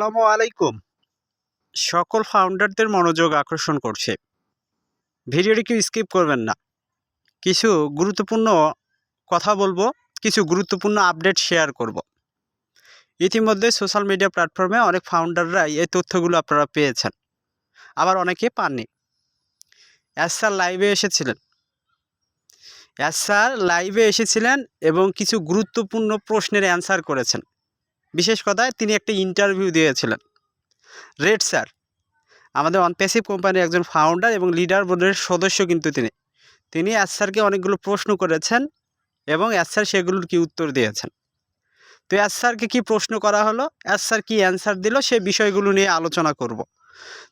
আসসালামু আলাইকুম। সকল ফাউন্ডারদের মনোযোগ আকর্ষণ করছে। ভিডিওটি কেউ স্কিপ করবেন না। কিছু গুরুত্বপূর্ণ কথা বলব, কিছু গুরুত্বপূর্ণ আপডেট শেয়ার করব। ইতিমধ্যে সোশ্যাল মিডিয়া প্ল্যাটফর্মে অনেক ফাউন্ডাররাই এই তথ্যগুলো আপনারা পেয়েছেন। আবার অনেকে পাননি। স্যার লাইভে এসেছিলেন। এস স্যার লাইভে এসেছিলেন এবং কিছু গুরুত্বপূর্ণ প্রশ্নের অ্যান্সার করেছেন। বিশেষ কথায় তিনি একটা ইন্টারভিউ দিয়েছিলেন। রেড স্যার আমাদের অনপ্যাসিভ কোম্পানির একজন ফাউন্ডার এবং লিডার বোর্ডের সদস্য কিন্তু তিনি। তিনি এস স্যারকে অনেকগুলো প্রশ্ন করেছেন এবং এস স্যার সেগুলোর কি উত্তর দিয়েছেন। তো এস স্যারকে কী প্রশ্ন করা হলো এস স্যার কী অ্যান্সার দিল, সে বিষয়গুলো নিয়ে আলোচনা করব।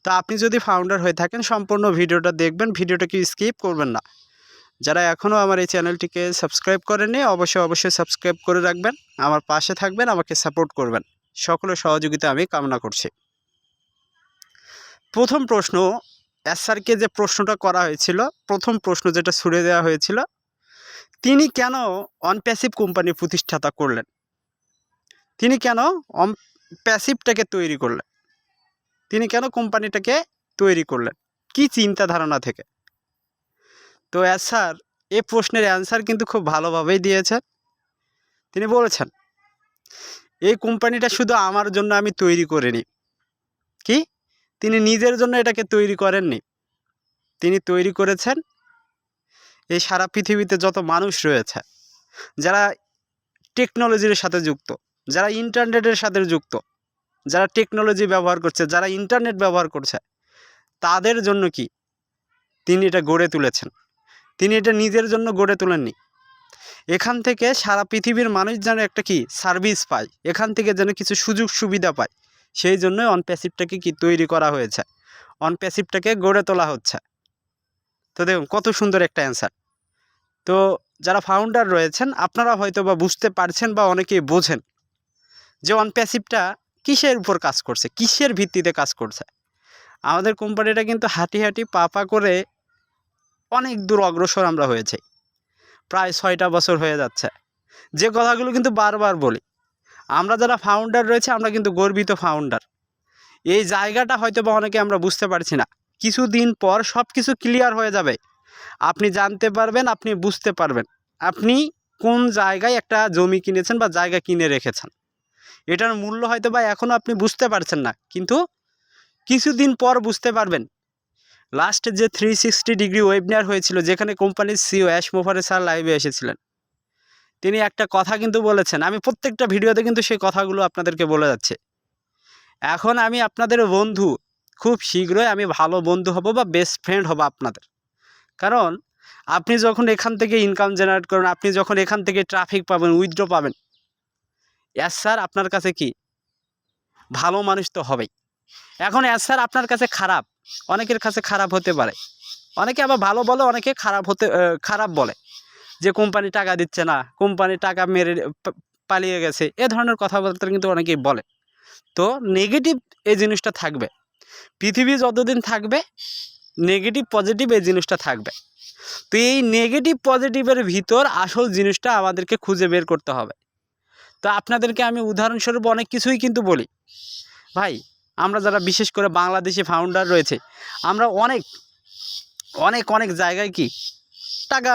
তো আপনি যদি ফাউন্ডার হয়ে থাকেন, সম্পূর্ণ ভিডিওটা দেখবেন ভিডিওটা কি স্কিপ করবেন না। যারা এখনও আমার এই চ্যানেলটিকে সাবস্ক্রাইব করেননি, অবশ্যই অবশ্যই সাবস্ক্রাইব করে রাখবেন, আমার পাশে থাকবেন, আমাকে সাপোর্ট করবেন। সকলের সহযোগিতা আমি কামনা করছি। প্রথম প্রশ্ন স্যারকে যে প্রশ্নটা করা হয়েছিল, প্রথম প্রশ্ন যেটা ছুড়ে দেওয়া হয়েছিল, তিনি কেন অনপ্যাসিভ কোম্পানি প্রতিষ্ঠাতা করলেন? তিনি কেন প্যাসিভটাকে তৈরি করলেন? তিনি কেন কোম্পানিটাকে তৈরি করলেন? কি চিন্তা ধারণা থেকে? তো স্যার এ প্রশ্নের অ্যান্সার কিন্তু খুব ভালোভাবেই দিয়েছেন তিনি বলেছেন, এই কোম্পানিটা শুধু আমার জন্য আমি তৈরি করিনি। কি? তিনি নিজের জন্য এটাকে তৈরি করেননি। তিনি তৈরি করেছেন এই সারা পৃথিবীতে যত মানুষ রয়েছে, যারা টেকনোলজির সাথে যুক্ত, যারা ইন্টারনেটের সাথে যুক্ত, যারা টেকনোলজি ব্যবহার করছে, যারা ইন্টারনেট ব্যবহার করছে, তাদের জন্য কি তিনি এটা গড়ে তুলেছেন? তিনি এটা নিজের জন্য গড়ে তোলেননি। এখান থেকে সারা পৃথিবীর মানুষ যেন একটা কি সার্ভিস পায়। এখান থেকে যেন কিছু সুযোগ সুবিধা পায়। সেই জন্যই অনপ্যাসিভটাকে কি তৈরি করা হয়েছে। অনপ্যাসিভটাকে গড়ে তোলা হচ্ছে। তো দেখুন, কত সুন্দর একটা অ্যান্সার তো যারা ফাউন্ডার রয়েছেন, আপনারা হয়তো বা বুঝতে পারছেন বা অনেকেই বোঝেন যে অনপ্যাসিভটা কিসের উপর কাজ করছে, কিসের ভিত্তিতে কাজ করছে। আমাদের কোম্পানিটা কিন্তু হাঁটি হাঁটি পা পা করে অনেক দূর অগ্রসর আমরা হয়েছি। প্রায় ছয়টা বছর হয়ে যাচ্ছে। যে কথাগুলো কিন্তু বারবার বলি, আমরা যারা ফাউন্ডার রয়েছে, আমরা কিন্তু গর্বিত ফাউন্ডার এই জায়গাটা হয়তো বা অনেকে আমরা বুঝতে পারছি না। কিছুদিন পর সব কিছু ক্লিয়ার হয়ে যাবে। আপনি জানতে পারবেন, আপনি বুঝতে পারবেন। আপনি কোন জায়গায় একটা জমি কিনেছেন বা জায়গা কিনে রেখেছেন। এটার মূল্য হয়তো বা এখনও আপনি বুঝতে পারছেন না, কিন্তু কিছুদিন পর বুঝতে পারবেন লাস্ট যে থ্রি সিক্সটি ডিগ্রি ওয়েবিনার হয়েছিল, যেখানে কোম্পানির সিও অ্যাশ মোফারে স্যার লাইভে এসেছিলেন। তিনি একটা কথা কিন্তু বলেছেন, আমি প্রত্যেকটা ভিডিওতে কিন্তু সেই কথাগুলো আপনাদেরকে বলে যাচ্ছে। এখন আমি আপনাদের বন্ধু, খুব শীঘ্রই আমি ভালো বন্ধু হব বা বেস্ট ফ্রেন্ড হব আপনাদের। কারণ, আপনি যখন এখান থেকে ইনকাম জেনারেট করবেন আপনি যখন এখান থেকে ট্রাফিক পাবেন উইথড্র পাবেন এস স্যার আপনার কাছে কি? ভালো মানুষ তো হবেই। এখন স্যার আপনার কাছে খারাপ। অনেকের কাছে খারাপ হতে পারে। অনেকে আবার ভালো বলে, অনেকে খারাপ হতে খারাপ বলে। যে কোম্পানি টাকা দিচ্ছে না কোম্পানি টাকা মেরে পালিয়ে গেছে, এ ধরনের কথাবার্তা কিন্তু অনেকেই বলে। তো নেগেটিভ এই জিনিসটা থাকবে। পৃথিবী যতদিন থাকবে নেগেটিভ পজিটিভ এই জিনিসটা থাকবে। তো এই নেগেটিভ পজিটিভের ভিতর আসল জিনিসটা আমাদেরকে খুঁজে বের করতে হবে। তো আপনাদেরকে আমি উদাহরণস্বরূপ অনেক কিছুই কিন্তু বলি। ভাই আমরা যারা বিশেষ করে বাংলাদেশি ফাউন্ডার রয়েছে, আমরা অনেক অনেক অনেক জায়গায় কি টাকা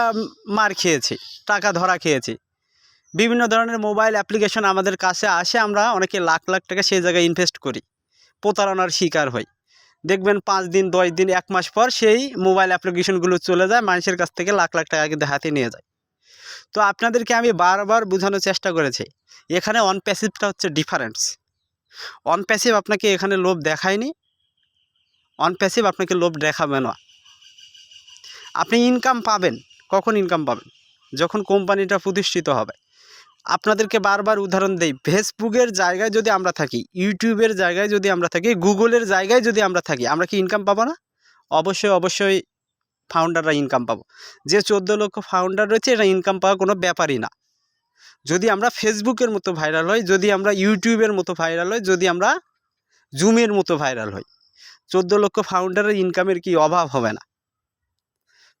মার খেয়েছি, টাকা ধরা খেয়েছি। বিভিন্ন ধরনের মোবাইল অ্যাপ্লিকেশন আমাদের কাছে আসে, আমরা অনেকে লাখ লাখ টাকা সেই জায়গায় ইনভেস্ট করি, প্রতারণার শিকার হই। দেখবেন পাঁচ দিন, দশ দিন, এক মাস পর সেই মোবাইল অ্যাপ্লিকেশনগুলো চলে যায়, মানুষের কাছ থেকে লাখ লাখ টাকা কিন্তু হাতে নিয়ে যায়। তো আপনাদেরকে আমি বারবার বোঝানোর চেষ্টা করেছি, এখানে অনপ্যাসিভটা হচ্ছে ডিফারেন্স অনপ্যাসিভ আপনাকে এখানে লোভ দেখায়নি। অনপ্যাসিভ আপনাকে লোভ দেখাবে না। আপনি ইনকাম পাবেন। কখন ইনকাম পাবেন? যখন কোম্পানিটা প্রতিষ্ঠিত হবে। আপনাদেরকে বারবার উদাহরণ দেই। ফেসবুকের জায়গায় যদি আমরা থাকি ইউটিউবের জায়গায় যদি আমরা থাকি গুগলের জায়গায় যদি আমরা থাকি, আমরা কি ইনকাম পাবো না? অবশ্যই অবশ্যই ফাউন্ডাররা ইনকাম পাবো। যে চোদ্দ লক্ষ ফাউন্ডার রয়েছে এটা ইনকাম পাওয়া কোনো ব্যাপারই না। যদি আমরা ফেসবুকের মতো ভাইরাল হই যদি আমরা ইউটিউবের মতো ভাইরাল হই যদি আমরা জুমের মতো ভাইরাল হই চোদ্দ লক্ষ ফাউন্ডারের ইনকামের কি অভাব হবে না?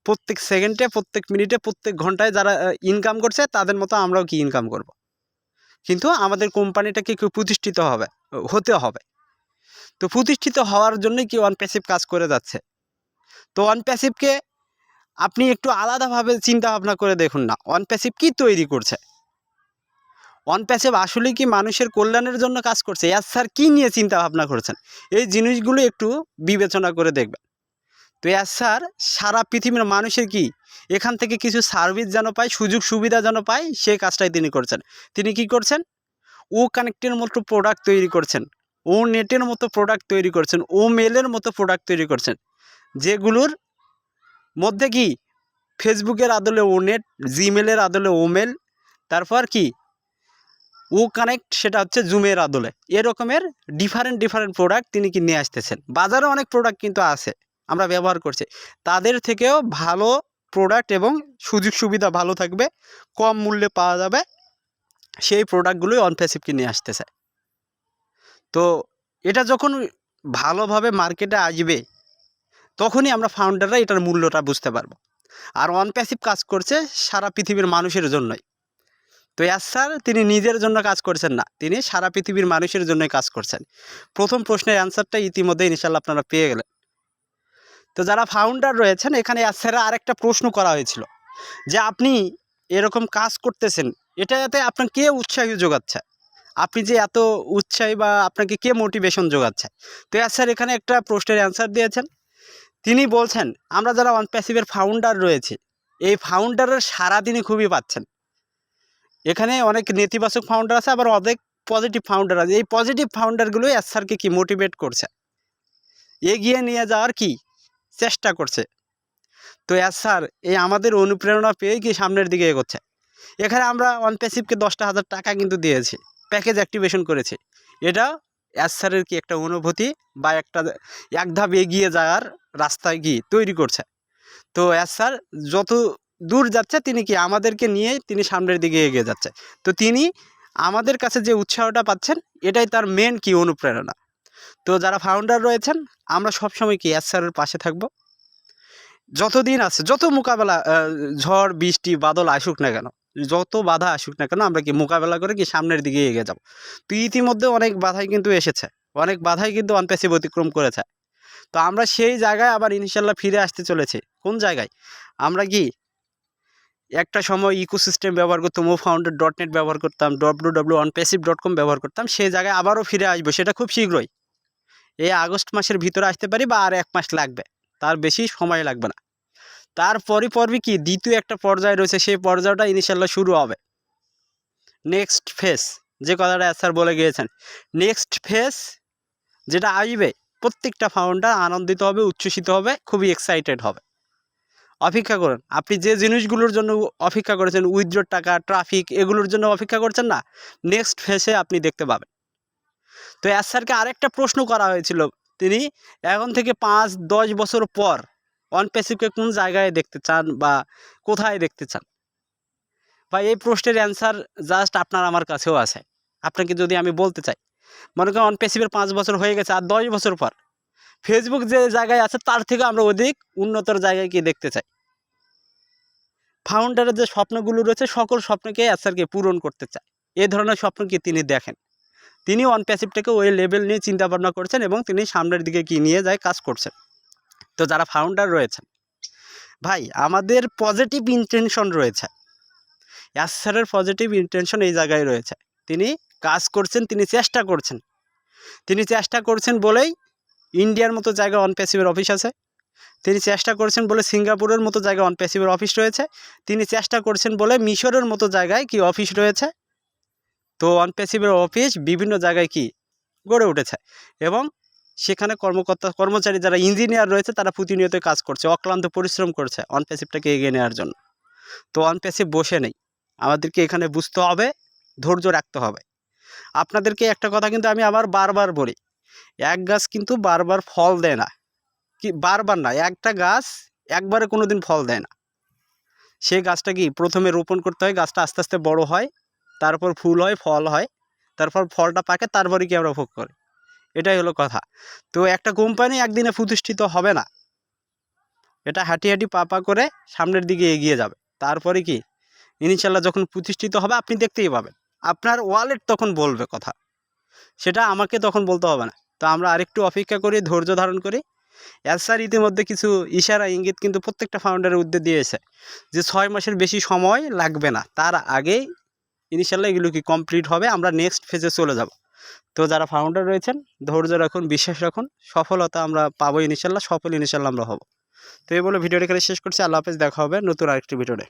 প্রত্যেক সেকেন্ডে প্রত্যেক মিনিটে প্রত্যেক ঘন্টায় যারা ইনকাম করছে, তাদের মতো আমরাও কি ইনকাম করব। কিন্তু আমাদের কোম্পানিটাকে একটু প্রতিষ্ঠিত হবে, হতে হবে। তো প্রতিষ্ঠিত হওয়ার জন্যই কি ওয়ান প্যাসিভ কাজ করে যাচ্ছে? তো ওয়ান প্যাসিভকে আপনি একটু আলাদাভাবে চিন্তা ভাবনা করে দেখুন না ওয়ান প্যাসিভ কী তৈরি করছে? ওয়ান প্যাসিভ আসলে কি মানুষের কল্যাণের জন্য কাজ করছে? ইয়াস স্যার কী নিয়ে চিন্তা ভাবনা করছেন? এই জিনিসগুলো একটু বিবেচনা করে দেখবেন। তো ইয়াস স্যার সারা পৃথিবীর মানুষের কি? এখান থেকে কিছু সার্ভিস যেন পায়, সুযোগ সুবিধা যেন পায় সেই কাজটাই তিনি করছেন। তিনি কি করছেন? ও কানেক্টের মতো প্রোডাক্ট তৈরি করছেন। ও নেটের মতো প্রোডাক্ট তৈরি করছেন। ও মেলের মতো প্রোডাক্ট তৈরি করছেন। যেগুলোর মধ্যে কি? ফেসবুকের আদলে ও নেট জিমেলের আদলে ও মেল তারপর কি? ও কানেক্ট সেটা হচ্ছে জুমের আদলে। এরকমের ডিফারেন্ট ডিফারেন্ট প্রোডাক্ট তিনি কি নিয়ে আসতেছেন। বাজারে অনেক প্রোডাক্ট কিন্তু আছে, আমরা ব্যবহার করছি। তাদের থেকেও ভালো প্রোডাক্ট এবং সুযোগ সুবিধা ভালো থাকবে, কম মূল্যে পাওয়া যাবে, সেই প্রোডাক্টগুলোই অনপ্যাসিভকে নিয়ে আসতেছে। তো এটা যখন ভালোভাবে মার্কেটে আসবে, তখনই আমরা ফাউন্ডাররা এটার মূল্যটা বুঝতে পারব। আর অনপ্যাসিভ কাজ করছে সারা পৃথিবীর মানুষের জন্যই। তো স্যার, তিনি নিজের জন্য কাজ করছেন না। তিনি সারা পৃথিবীর মানুষের জন্যই কাজ করছেন। প্রথম প্রশ্নের অ্যান্সারটা ইতিমধ্যে ইনশাল্লাহ আপনারা পেয়ে গেলেন। তো যারা ফাউন্ডার রয়েছেন, এখানে স্যারের আরেকটা প্রশ্ন করা হয়েছিল যে আপনি এরকম কাজ করতেছেন, এটাতে আপনার কে উৎসাহী যোগাচ্ছে? আপনি যে এত উৎসাহী বা আপনাকে কে মোটিভেশন যোগাচ্ছে? তো স্যার এখানে একটা প্রশ্নের অ্যান্সার দিয়েছেন। তিনি বলছেন, আমরা যারা ওয়ান প্যাসিভের ফাউন্ডার রয়েছে, এই ফাউন্ডারের সারাদিনই খুবই পাচ্ছেন। এখানে অনেক নেতিবাচক ফাউন্ডার আছে, আবার অনেক পজিটিভ ফাউন্ডার আছে। এই পজিটিভ ফাউন্ডারগুলোই এস স্যারকে কি মোটিভেট করছে? এগিয়ে নিয়ে যাওয়ার কি চেষ্টা করছে? তো এস স্যার, এই আমাদের অনুপ্রেরণা পেয়ে কি সামনের দিকে এগোচ্ছে? এখানে আমরা ওয়ান প্যাসিভকে দশটা হাজার টাকা কিন্তু দিয়েছি প্যাকেজ অ্যাক্টিভেশন করেছি। এটা এস স্যারের কি একটা অনুভূতি বা একটা এক ধাপ এগিয়ে যাওয়ার রাস্তায় কি তৈরি করছে? তো এস স্যার, যত দূর যাচ্ছে, তিনি কি আমাদেরকে নিয়ে তিনি সামনের দিকে এগিয়ে যাচ্ছে। তো তিনি আমাদের কাছে যে উৎসাহটা পাচ্ছেন, এটাই তার মেন কি অনুপ্রেরণা। তো যারা ফাউন্ডার রয়েছেন, আমরা সবসময় কি এস স্যারের পাশে থাকব? যতদিন আছে, যত মোকাবেলা ঝড়, বৃষ্টি, বাদল আসুক না কেন, যত বাধা আসুক না কেন, আমরা কি মোকাবেলা করে কি সামনের দিকে এগিয়ে যাব। তো ইতিমধ্যে অনেক বাধাই কিন্তু এসেছে, অনেক বাধাই কিন্তু অনপ্যাসিভ অতিক্রম করেছে। তো আমরা সেই জায়গায় আবার ইনশাল্লাহ ফিরে আসতে চলেছি। কোন জায়গায়? আমরা কি একটা সময় ইকোসিস্টেম ব্যবহার করতাম ও ফাউন্ডার ডট নেট ব্যবহার করতাম W W OnPassive dot com ব্যবহার করতাম, সেই জায়গায় আবারও ফিরে আসব, সেটা খুব শীঘ্রই। এই আগস্ট মাসের ভিতরে আসতে পারি বা আর এক মাস লাগবে, তার বেশি সময় লাগবে না। তারপরই পর্বে কি, দ্বিতীয় একটা পর্যায় রয়েছে, সেই পর্যায়টা ইনিশিয়াল্লাহ শুরু হবে। নেক্সট ফেস যে কথাটা স্যার বলে গিয়েছেন নেক্সট ফেস যেটা আসবে, প্রত্যেকটা ফাউন্ডার আনন্দিত হবে, উচ্ছ্বসিত হবে, খুবই এক্সাইটেড হবে। অপেক্ষা করুন। আপনি যে জিনিসগুলোর জন্য অপেক্ষা করেছেন উইথড্রোর টাকা ট্রাফিক এগুলোর জন্য অপেক্ষা করছেন না নেক্সট ফেসে আপনি দেখতে পাবেন। তো এস স্যারকে আরেকটা প্রশ্ন করা হয়েছিল তিনি, এখন থেকে পাঁচ, দশ বছর পর প্যাসিভকে কোন জায়গায় দেখতে চান বা কোথায় দেখতে চান? বা এই প্রশ্নের অ্যান্সার জাস্ট আপনার আমার কাছেও আছে। আপনাকে যদি আমি বলতে চাই, মনে করেন প্যাসিভের পাঁচ বছর হয়ে গেছে, আর দশ বছর পর ফেসবুক যে জায়গায় আছে, তার থেকে আমরা অধিক উন্নতর জায়গায় গিয়ে দেখতে চাই। ফাউন্ডারের যে স্বপ্নগুলো রয়েছে, সকল স্বপ্নকে অ্যাসারকে পূরণ করতে চায়। এ ধরনের স্বপ্ন স্বপ্নকে তিনি দেখেন? তিনি ওয়ান প্যাসিভটাকে ওই লেভেল নিয়ে চিন্তা ভাবনা করছেন এবং তিনি সামনের দিকে কি নিয়ে যায়, কাজ করছেন। তো যারা ফাউন্ডার রয়েছেন, ভাই, আমাদের পজিটিভ ইন্টেনশন রয়েছে। অ্যাসারের পজিটিভ ইন্টেনশন এই জায়গায় রয়েছে। তিনি কাজ করছেন, তিনি চেষ্টা করছেন। তিনি চেষ্টা করছেন বলেই ইন্ডিয়ার মতো জায়গায় অন প্যাসিভের অফিস আছে। তিনি চেষ্টা করছেন বলে সিঙ্গাপুরের মতো জায়গায় অন প্যাসিভের অফিস রয়েছে। তিনি চেষ্টা করছেন বলে মিশরের মতো জায়গায় কি অফিস রয়েছে? তো অন প্যাসিভের অফিস বিভিন্ন জায়গায় কি গড়ে উঠেছে এবং সেখানে কর্মকর্তা, কর্মচারী যারা ইঞ্জিনিয়ার রয়েছে, তারা প্রতিনিয়ত কাজ করছে, অক্লান্ত পরিশ্রম করছে অন প্যাসিভটাকে এগিয়ে নেওয়ার জন্য। তো অন প্যাসিভ বসে নেই। আমাদেরকে এখানে বুঝতে হবে, ধৈর্য রাখতে হবে। আপনাদেরকে একটা কথা কিন্তু আমি আবার বারবার বলি এক গাছ কিন্তু বারবার ফল দেয় না। কি, বারবার না, একটা গাছ একবারে কোনো দিন ফল দেয় না। সেই গাছটা কি প্রথমে রোপণ করতে হয়, গাছটা আস্তে আস্তে বড় হয়, তারপর ফুল হয়, ফল হয়, তারপর ফলটা পাকে, তারপরে কি আমরা ভোগ করি। এটাই হলো কথা। তো একটা কোম্পানি একদিনে প্রতিষ্ঠিত হবে না। এটা হাঁটি হাঁটি পা পা করে সামনের দিকে এগিয়ে যাবে। তারপরে কি? ইনশাল্লাহ যখন প্রতিষ্ঠিত হবে, আপনি দেখতেই পাবেন। আপনার ওয়ালেট তখন বলবে কথা। সেটা আমাকে তখন বলতে হবে না। তো আমরা আরেকটু অপেক্ষা করি, ধৈর্য ধারণ করি। এস ইতিমধ্যে কিছু ইশারা, ইঙ্গিত কিন্তু প্রত্যেকটা ফাউন্ডারের উদ্যোগ দিয়েছে যে ছয় মাসের বেশি সময় লাগবে না। তার আগেই ইনশাল্লাহ এগুলো কি কমপ্লিট হবে, আমরা নেক্সট ফেজে চলে যাব। তো যারা ফাউন্ডার রয়েছেন, ধৈর্য রাখুন, বিশ্বাস রাখুন, সফলতা আমরা পাবো ইনশাল্লাহ সফল ইনশাল্লাহ আমরা হব। তো এই বলে ভিডিওটা এখানে শেষ করছি। আল্লাহ হাফেজ, দেখা হবে নতুন আরেকটি ভিডিওতে